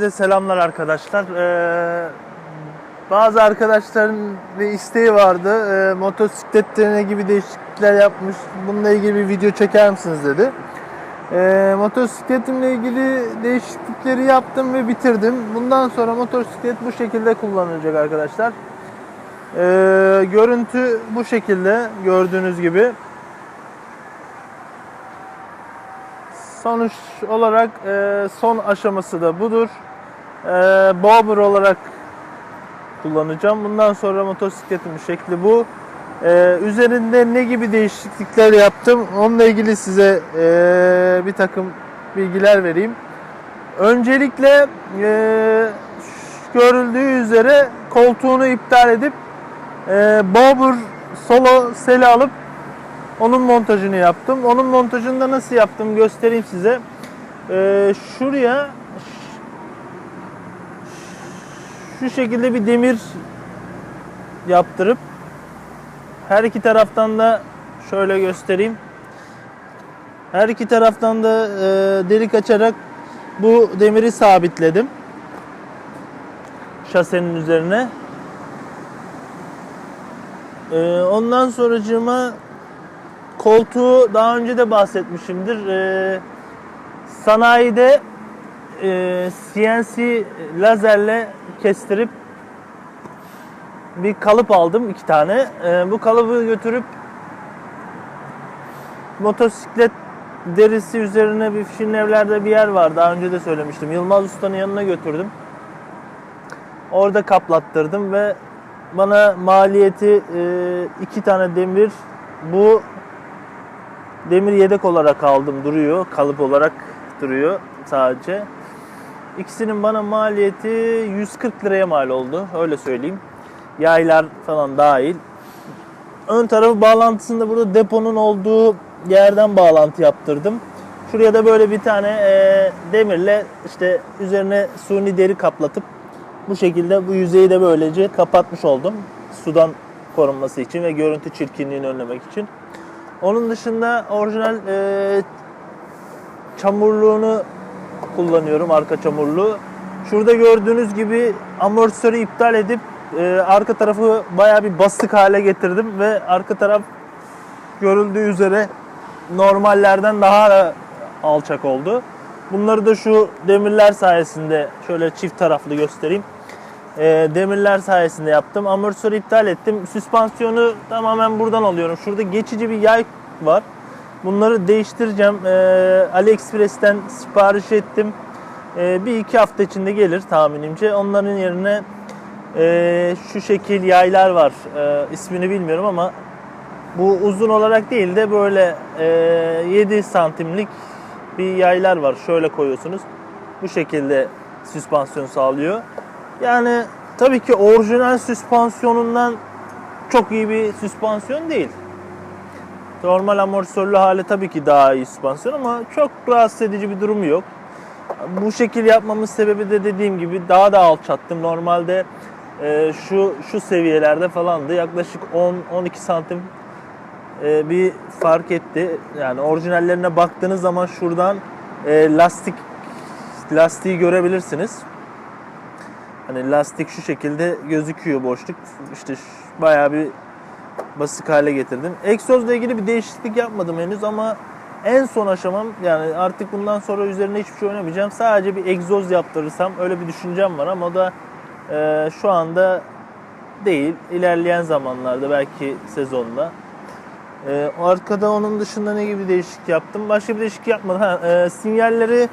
Herkese selamlar arkadaşlar. Ee, bazı arkadaşların bir isteği vardı. Ee, motosikletlerine ne gibi değişiklikler yapmış. Bununla ilgili bir video çeker misiniz dedi. Ee, motosikletimle ilgili değişiklikleri yaptım ve bitirdim. Bundan sonra motosiklet bu şekilde kullanılacak arkadaşlar. Ee, görüntü bu şekilde gördüğünüz gibi. Sonuç olarak e, son aşaması da budur. E, Bobber olarak kullanacağım. Bundan sonra motosikletimin şekli bu. E, üzerinde ne gibi değişiklikler yaptım onunla ilgili size e, bir takım bilgiler vereyim. Öncelikle e, görüldüğü üzere koltuğunu iptal edip e, Bobber solo seli alıp onun montajını yaptım. Onun montajını da nasıl yaptım göstereyim size. Ee, şuraya şu şekilde bir demir yaptırıp her iki taraftan da şöyle göstereyim. Her iki taraftan da e, delik açarak bu demiri sabitledim. Şasenin üzerine. Ee, ondan sonracığıma koltuğu daha önce de bahsetmişimdir. Ee, sanayide e, CNC lazerle kestirip bir kalıp aldım iki tane. Ee, bu kalıbı götürüp motosiklet derisi üzerine bir Şinevler'de bir yer var. Daha önce de söylemiştim. Yılmaz Usta'nın yanına götürdüm. Orada kaplattırdım ve bana maliyeti e, iki tane demir bu demir yedek olarak aldım duruyor. Kalıp olarak duruyor sadece. İkisinin bana maliyeti 140 liraya mal oldu. Öyle söyleyeyim. Yaylar falan dahil. Ön tarafı bağlantısında burada deponun olduğu yerden bağlantı yaptırdım. Şuraya da böyle bir tane e, demirle işte üzerine suni deri kaplatıp bu şekilde bu yüzeyi de böylece kapatmış oldum. Sudan korunması için ve görüntü çirkinliğini önlemek için. Onun dışında orijinal e, çamurluğunu kullanıyorum, arka çamurluğu. Şurada gördüğünüz gibi amortisörü iptal edip e, arka tarafı baya bir basık hale getirdim ve arka taraf görüldüğü üzere normallerden daha da alçak oldu. Bunları da şu demirler sayesinde şöyle çift taraflı göstereyim. E, demirler sayesinde yaptım. Amortisörü iptal ettim. Süspansiyonu tamamen buradan alıyorum. Şurada geçici bir yay var. Bunları değiştireceğim. E, AliExpress'ten sipariş ettim. E, bir iki hafta içinde gelir tahminimce. Onların yerine e, şu şekil yaylar var. E, ismini bilmiyorum ama bu uzun olarak değil de böyle e, 7 santimlik bir yaylar var. Şöyle koyuyorsunuz. Bu şekilde süspansiyon sağlıyor. Yani tabii ki orijinal süspansiyonundan çok iyi bir süspansiyon değil. Normal amortisörlü hali tabii ki daha iyi süspansiyon ama çok rahatsız edici bir durumu yok. Bu şekil yapmamın sebebi de dediğim gibi daha da alçattım. Normalde e, şu şu seviyelerde falandı. Yaklaşık 10-12 santim e, bir fark etti. Yani orijinallerine baktığınız zaman şuradan e, lastik lastiği görebilirsiniz. Hani lastik şu şekilde gözüküyor boşluk. İşte bayağı bir basık hale getirdim. Egzozla ilgili bir değişiklik yapmadım henüz ama en son aşamam yani artık bundan sonra üzerine hiçbir şey oynamayacağım. Sadece bir egzoz yaptırırsam öyle bir düşüncem var ama o da e, şu anda değil. İlerleyen zamanlarda belki sezonda. E, arkada onun dışında ne gibi değişiklik yaptım? Başka bir değişiklik yapmadım. Ha, e, sinyalleri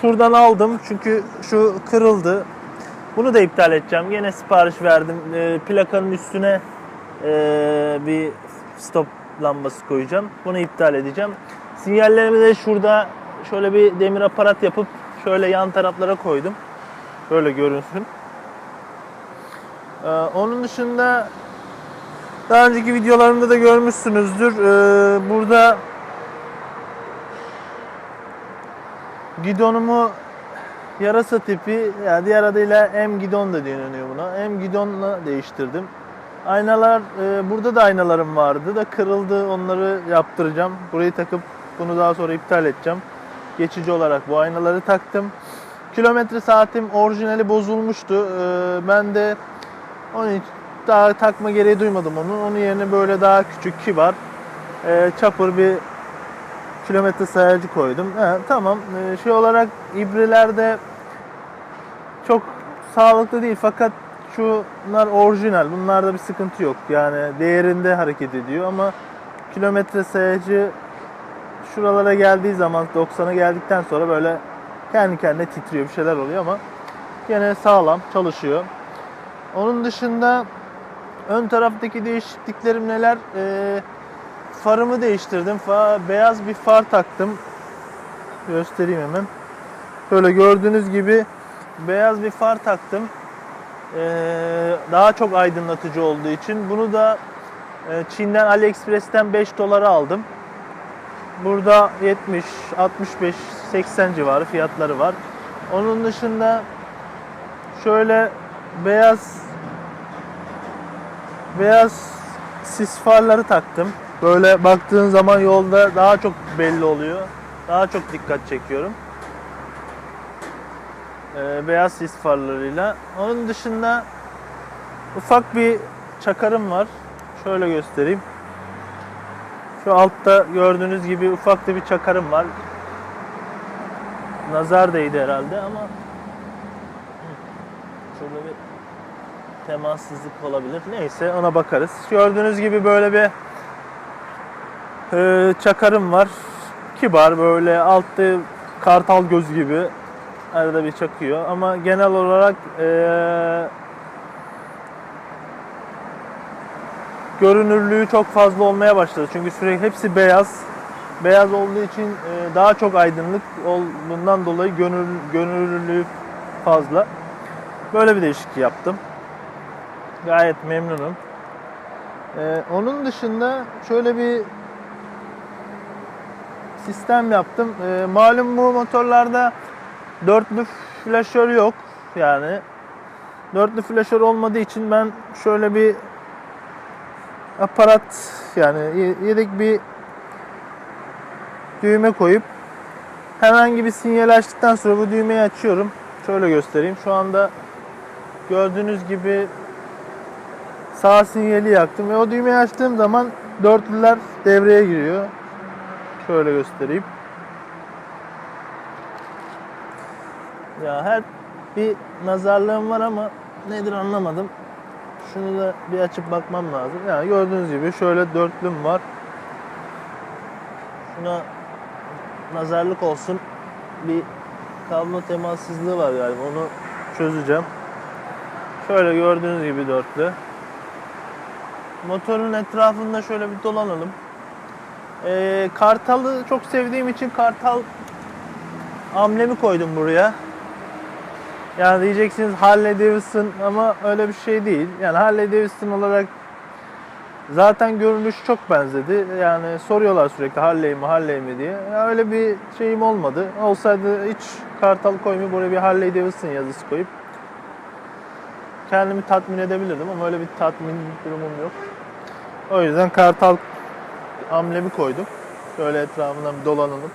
şuradan aldım çünkü şu kırıldı. Bunu da iptal edeceğim. Yine sipariş verdim. E, plakanın üstüne e, bir stop lambası koyacağım. Bunu iptal edeceğim. Sinyallerimi de şurada şöyle bir demir aparat yapıp şöyle yan taraflara koydum. Böyle görünsün. E, onun dışında daha önceki videolarımda da görmüşsünüzdür. E, burada gidonumu yarasa tipi yani diğer adıyla M gidon da deniliyor buna. M gidonla değiştirdim. Aynalar e, burada da aynalarım vardı da kırıldı. Onları yaptıracağım. Burayı takıp bunu daha sonra iptal edeceğim. Geçici olarak bu aynaları taktım. kilometre saatim orijinali bozulmuştu. Ee, ben de onu hiç daha takma gereği duymadım onun. Onun yerine böyle daha küçük, kibar, e, çapır bir kilometre sayacı koydum. He, tamam. Ee, şey olarak ibrelerde çok sağlıklı değil fakat şunlar orijinal. Bunlarda bir sıkıntı yok. Yani değerinde hareket ediyor ama kilometre sayacı şuralara geldiği zaman 90'a geldikten sonra böyle kendi kendine titriyor bir şeyler oluyor ama gene sağlam çalışıyor. Onun dışında ön taraftaki değişikliklerim neler? Ee, farımı değiştirdim. Fa beyaz bir far taktım. Göstereyim hemen. Böyle gördüğünüz gibi beyaz bir far taktım. Ee, daha çok aydınlatıcı olduğu için. Bunu da e, Çin'den AliExpress'ten 5 dolara aldım. Burada 70, 65, 80 civarı fiyatları var. Onun dışında şöyle beyaz beyaz sis farları taktım. Böyle baktığın zaman yolda daha çok belli oluyor. Daha çok dikkat çekiyorum. Ee, beyaz sis farlarıyla. Onun dışında ufak bir çakarım var. Şöyle göstereyim. Şu altta gördüğünüz gibi ufak bir çakarım var. Nazar değdi herhalde ama şurada bir temassızlık olabilir. Neyse ona bakarız. Gördüğünüz gibi böyle bir e, çakarım var. Kibar böyle altta kartal göz gibi arada bir çakıyor ama genel olarak e, görünürlüğü çok fazla olmaya başladı. Çünkü sürekli hepsi beyaz. Beyaz olduğu için e, daha çok aydınlık olduğundan dolayı gönül, görünürlüğü fazla. Böyle bir değişiklik yaptım. Gayet memnunum. E, onun dışında şöyle bir sistem yaptım. E, malum bu motorlarda dörtlü flaşör yok. Yani dörtlü flaşör olmadığı için ben şöyle bir aparat yani yedek bir düğme koyup herhangi bir sinyal açtıktan sonra bu düğmeyi açıyorum. Şöyle göstereyim. Şu anda gördüğünüz gibi sağ sinyali yaktım ve o düğmeyi açtığım zaman dörtlüler devreye giriyor. Şöyle göstereyim. Ya her bir nazarlığım var ama nedir anlamadım. Şunu da bir açıp bakmam lazım. Yani gördüğünüz gibi şöyle dörtlüm var. Şuna nazarlık olsun. Bir kablo temassızlığı var galiba. Onu çözeceğim. Şöyle gördüğünüz gibi dörtlü. Motorun etrafında şöyle bir dolanalım. Ee, kartalı çok sevdiğim için kartal amblemi koydum buraya. Yani diyeceksiniz Harley Davidson ama öyle bir şey değil. Yani Harley Davidson olarak zaten görünüş çok benzedi. Yani soruyorlar sürekli Harley mi Harley mi diye. Ya öyle bir şeyim olmadı. Olsaydı hiç kartal koymayıp buraya bir Harley Davidson yazısı koyup kendimi tatmin edebilirdim ama öyle bir tatmin durumum yok. O yüzden kartal amblemi koydum. Şöyle etrafından bir dolanalım.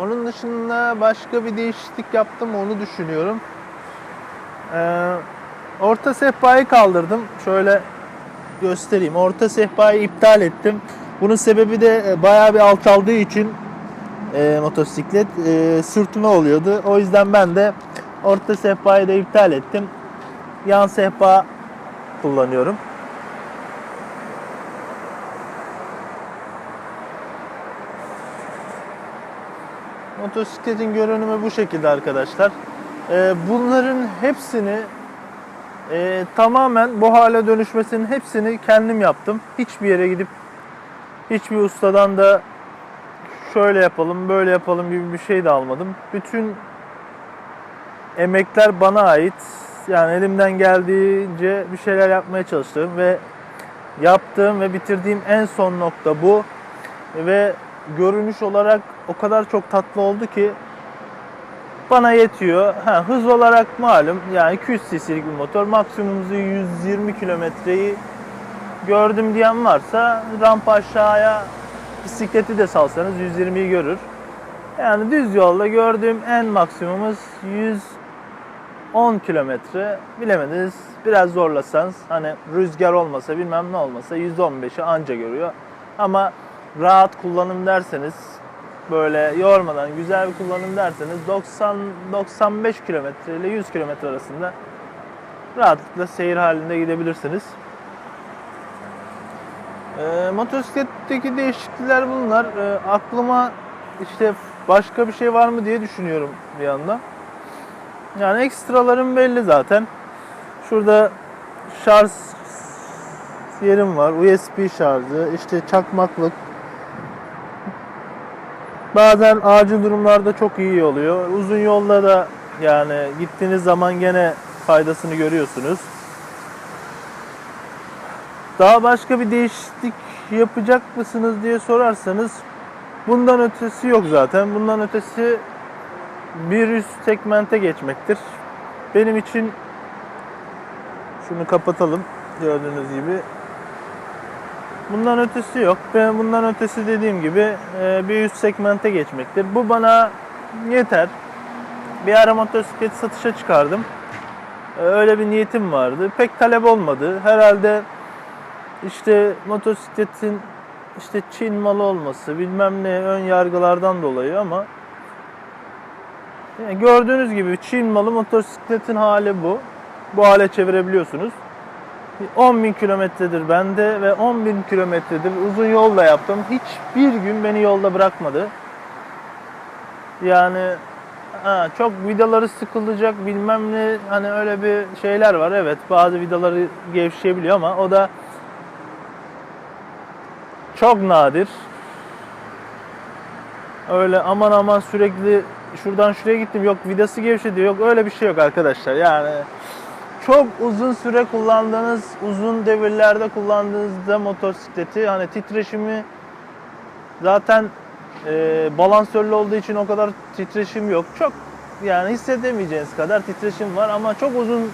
Onun dışında başka bir değişiklik yaptım onu düşünüyorum. Ee, orta sehpayı kaldırdım. Şöyle göstereyim. Orta sehpayı iptal ettim. Bunun sebebi de e, bayağı bir alçaldığı için e, motosiklet e, sürtme oluyordu. O yüzden ben de orta sehpayı da iptal ettim. Yan sehpa kullanıyorum. Motosikletin görünümü bu şekilde arkadaşlar. Ee, bunların hepsini e, tamamen bu hale dönüşmesinin hepsini kendim yaptım. Hiçbir yere gidip hiçbir ustadan da şöyle yapalım, böyle yapalım gibi bir şey de almadım. Bütün emekler bana ait. Yani elimden geldiğince bir şeyler yapmaya çalıştım ve yaptığım ve bitirdiğim en son nokta bu. Ve görünüş olarak o kadar çok tatlı oldu ki bana yetiyor. Ha, hız olarak malum yani 200 cc'lik bir motor maksimum hızı 120 kilometreyi gördüm diyen varsa rampa aşağıya bisikleti de salsanız 120'yi görür. Yani düz yolda gördüğüm en maksimumuz 110 kilometre. Bilemediniz biraz zorlasanız hani rüzgar olmasa bilmem ne olmasa 115'i anca görüyor. Ama rahat kullanım derseniz böyle yormadan güzel bir kullanım derseniz 90 95 kilometre ile 100 kilometre arasında rahatlıkla seyir halinde gidebilirsiniz. E, motosikletteki değişiklikler bunlar. E, aklıma işte başka bir şey var mı diye düşünüyorum bir yandan. Yani ekstralarım belli zaten. Şurada şarj yerim var. USB şarjı, işte çakmaklık. Bazen acil durumlarda çok iyi oluyor. Uzun yolda da yani gittiğiniz zaman gene faydasını görüyorsunuz. Daha başka bir değişiklik yapacak mısınız diye sorarsanız bundan ötesi yok zaten. Bundan ötesi bir üst segmente geçmektir. Benim için şunu kapatalım gördüğünüz gibi. Bundan ötesi yok. Ben bundan ötesi dediğim gibi e, bir üst segmente geçmektir. Bu bana yeter. Bir ara motosiklet satışa çıkardım. E, Öyle bir niyetim vardı. Pek talep olmadı. Herhalde işte motosikletin işte Çin malı olması bilmem ne ön yargılardan dolayı ama yani gördüğünüz gibi Çin malı motosikletin hali bu. Bu hale çevirebiliyorsunuz. 10.000 kilometredir bende ve 10.000 kilometredir uzun yolla yaptım. Hiçbir gün beni yolda bırakmadı. Yani ha, çok vidaları sıkılacak bilmem ne hani öyle bir şeyler var. Evet bazı vidaları gevşeyebiliyor ama o da çok nadir. Öyle aman aman sürekli şuradan şuraya gittim yok vidası gevşedi yok öyle bir şey yok arkadaşlar. Yani çok uzun süre kullandığınız, uzun devirlerde kullandığınızda motosikleti hani titreşimi zaten e, balansörlü olduğu için o kadar titreşim yok. Çok yani hissedemeyeceğiniz kadar titreşim var ama çok uzun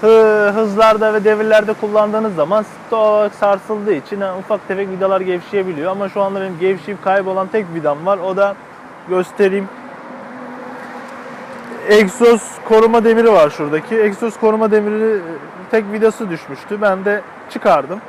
hı- hızlarda ve devirlerde kullandığınız zaman olarak sarsıldığı için ha, ufak tefek vidalar gevşeyebiliyor. Ama şu anda benim gevşeyip kaybolan tek vidam var. O da göstereyim. Egzoz koruma demiri var şuradaki. Egzoz koruma demiri e, tek vidası düşmüştü. Ben de çıkardım.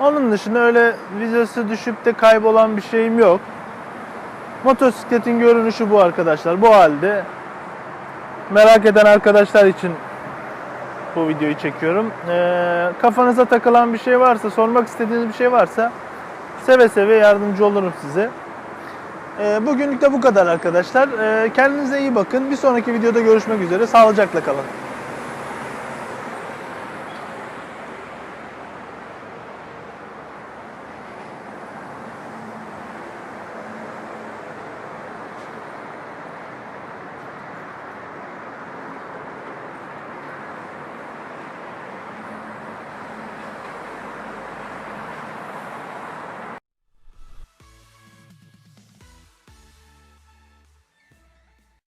Onun dışında öyle vidası düşüp de kaybolan bir şeyim yok. Motosikletin görünüşü bu arkadaşlar. Bu halde. Merak eden arkadaşlar için bu videoyu çekiyorum. Ee, kafanıza takılan bir şey varsa, sormak istediğiniz bir şey varsa seve seve yardımcı olurum size. Ee, bugünlük de bu kadar arkadaşlar. Ee, kendinize iyi bakın. Bir sonraki videoda görüşmek üzere. Sağlıcakla kalın.